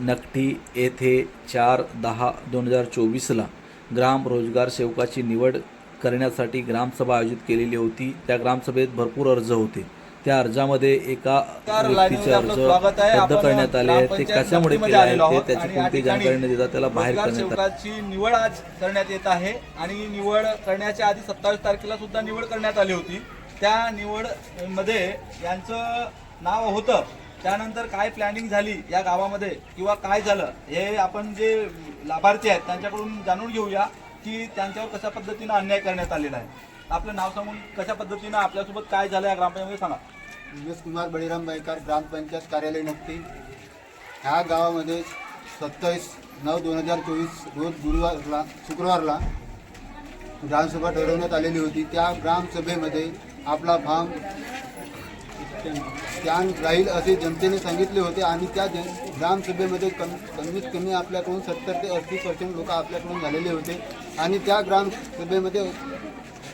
नकटी येथे चार दहा दोन हजार चोवीसला ग्राम रोजगार सेवकाची निवड करण्यासाठी ग्रामसभा आयोजित केलेली होती. त्या ग्रामसभेत भरपूर अर्ज होते. त्या अर्जामध्ये एका व्यक्तीचे अर्ज आहे. रद्द करण्यात आले आहेत. ते कशामुळे केले आलेलो ते त्याची कोणती जानकारी न देता त्याला बाहेर करण्यात आले. सेवकाची निवड आज करण्यात येत आहे आणि निवड करण्याच्या आधी सत्तावीस तारखेला सुद्धा निवड करण्यात आली होती. त्या निवडमध्ये यांचं नाव होतं त्यानंतर काय प्लॅनिंग झाली या गावामध्ये किंवा काय झालं हे आपण जे लाभार्थी आहेत त्यांच्याकडून जाणून घेऊया की त्यांच्यावर कशा पद्धतीनं अन्याय करण्यात आलेला आहे. आपलं नाव सांगून कशा पद्धतीनं आपल्यासोबत काय झालं या ग्रामपंचायतीमध्ये सांगा. दिनेश कुमार बळीराम बायकार ग्रामपंचायत कार्यालय नक्की. ह्या गावामध्ये सत्तावीस नऊ दोन हजार चोवीस रोज गुरुवारला शुक्रवारला ग्रामसभा ठरवण्यात आलेली होती. त्या ग्रामसभेमध्ये आपला फार्म त्यान राहील असे जनतेने सांगितले होते आणि त्या जन ग्रामसभेमध्ये कम कमीत कमी आपल्याकडून सत्तर ते अस्सी पर्सेंट लोक आपल्याकडून झालेले होते. आणि त्या ग्रामसभेमध्ये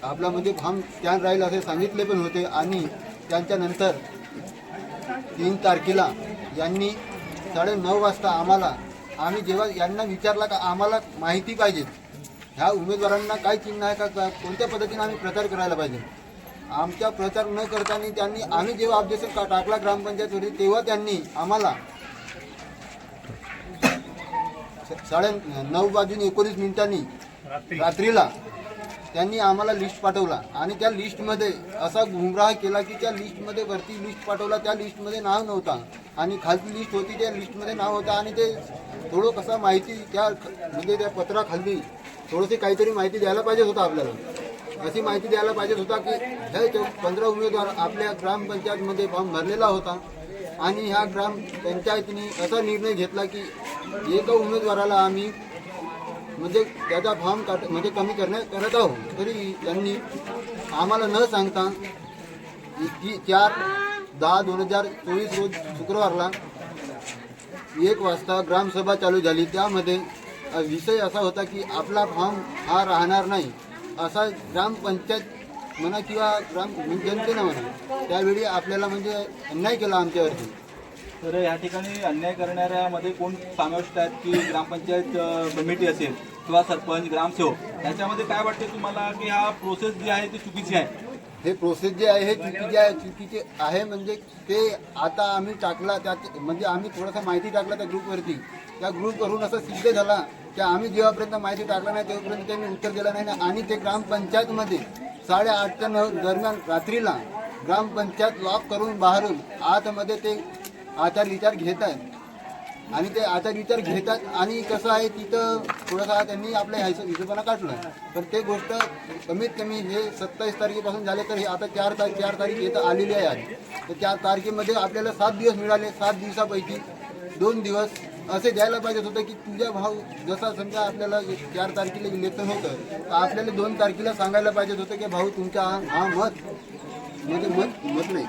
आपला म्हणजे हम स्कॅन राहील असे सांगितले पण होते आणि त्यांच्यानंतर तीन तारखेला यांनी साडे नऊ वाजता आम्हाला आम्ही जेव्हा यांना विचारला का आम्हाला माहिती पाहिजे ह्या उमेदवारांना काय चिन्ह आहे का का- कोणत्या पद्धतीने आम्ही प्रचार करायला पाहिजे? आमचा प्रचार न करताना त्यांनी आम्ही जेव्हा ऑब्जेक्शन का टाकला ग्रामपंचायतवरती तेव्हा त्यांनी आम्हाला साडे नऊ वाजून एकोणीस मिनिटांनी रात्रीला त्यांनी आम्हाला लिस्ट पाठवला. आणि त्या लिस्टमध्ये असा गुमराह केला की त्या लिस्टमध्ये वरती लिस्ट पाठवला. त्या लिस्टमध्ये नाव नव्हता. आणि खालची लिस्ट होती त्या लिस्टमध्ये नाव होतं. आणि ते थोडं कसं माहिती त्या म्हणजे त्या पत्राखाली थोडीशी काहीतरी माहिती द्यायला पाहिजे होतं आपल्याला. अशी माहिती द्यायला पाहिजे होता की हे पंधरा उमेदवार आपल्या ग्रामपंचायतमध्ये फॉर्म भरलेला होता. आणि ह्या ग्रामपंचायतीने असा निर्णय घेतला की एका उमेदवाराला आम्ही म्हणजे त्याचा फॉर्म काट म्हणजे कमी करण्यात करत आहोत. तरी त्यांनी आम्हाला न सांगता ती चार दहा दोन हजार चोवीस रोज शुक्रवारला एक वाजता ग्रामसभा चालू झाली. त्यामध्ये विषय असा होता की आपला फॉर्म हा राहणार नाही. असा ग्रामपंचायत म्हणा किंवा ग्राम जनतेनं म्हणा त्यावेळी आपल्याला म्हणजे अन्याय केला आमच्यावरती. तर या ठिकाणी अन्याय करणाऱ्यामध्ये कोण समाविष्ट आहेत की ग्रामपंचायत कमिटी असेल किंवा सरपंच ग्रामसेवक याच्यामध्ये काय वाटते तुम्हाला की हा प्रोसेस जी आहे ती चुकीची आहे? हे प्रोसेस जे आहे हे चुकीचे आहे चुकीचे आहे म्हणजे ते आता आम्ही टाकला त्यात म्हणजे आम्ही थोडासा माहिती टाकला त्या ग्रुपवरती त्या ग्रुपवरून असं सिद्ध झाला की आम्ही जेव्हापर्यंत माहिती टाकलं नाही तेव्हापर्यंत त्यांनी उत्तर दिलं नाही. आणि ते ग्रामपंचायतमध्ये साडेआठच्या नऊ दरम्यान रात्रीला ग्रामपंचायत लॉक करून बाहेरून आतमध्ये ते आचार विचार घेत आहेत. आणि ते आचार विचार घेतात आणि कसं आहे तिथं थोडंसं त्यांनी आपल्या ह्याचं हिशोबानं काढलं. तर ते गोष्ट कमीत कमी हे सत्तावीस तारखेपासून झाले तर हे आता चार तारीख चार तारीख येतं आलेली आहे. तर चार तारखेमध्ये आपल्याला सात दिवस मिळाले सात दिवसापैकी दोन दिवस असे द्यायला पाहिजे होतं की तुझा भाव जसा समजा आपल्याला चार तारखेला इलेक्शन होतं तर आपल्याला दोन तारखेला सांगायला पाहिजे होतं की भाऊ तुमचा हा हा मत म्हणजे मत मत नाही.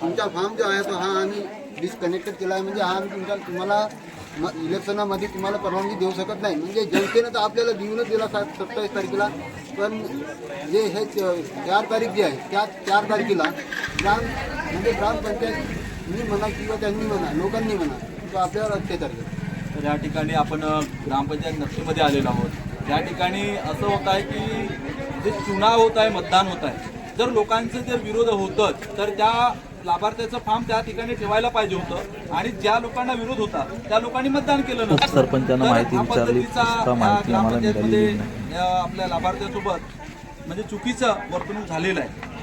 तुमचा फॉर्म जो आहे तो हा आम्ही डिस्कनेक्टेड केला आहे म्हणजे हा आम्ही तुमचा तुम्हाला म- इलेक्शनामध्ये तुम्हाला परवानगी देऊ शकत नाही. म्हणजे जनतेनं तर आपल्याला देऊनच दिला सात सत्तावीस तारखेला. पण जे हे चार तारीख जी आहे त्या चार तारखेला ग्राम म्हणजे ग्रामपंचायत मी म्हणा किंवा त्यांनी म्हणा लोकांनी म्हणा तर या ठिकाणी आपण ग्रामपंचायत नक्षीमध्ये आलेलो आहोत. या ठिकाणी असं होत आहे की जे चुनाव होत आहे मतदान होत आहे. जर लोकांचं जर विरोध होतच तर त्या लाभार्थ्याचं फॉर्म त्या ठिकाणी ठेवायला पाहिजे होतं. आणि ज्या लोकांना विरोध होता त्या लोकांनी मतदान केलं नसतं. सरपंचांना माहिती हा विचारली, पद्धतीचा सुद्धा या माहिती आम्हाला ग्रामपंचायतमध्ये आपल्या लाभार्थ्यासोबत म्हणजे चुकीचं वर्तणूक झालेलं आहे.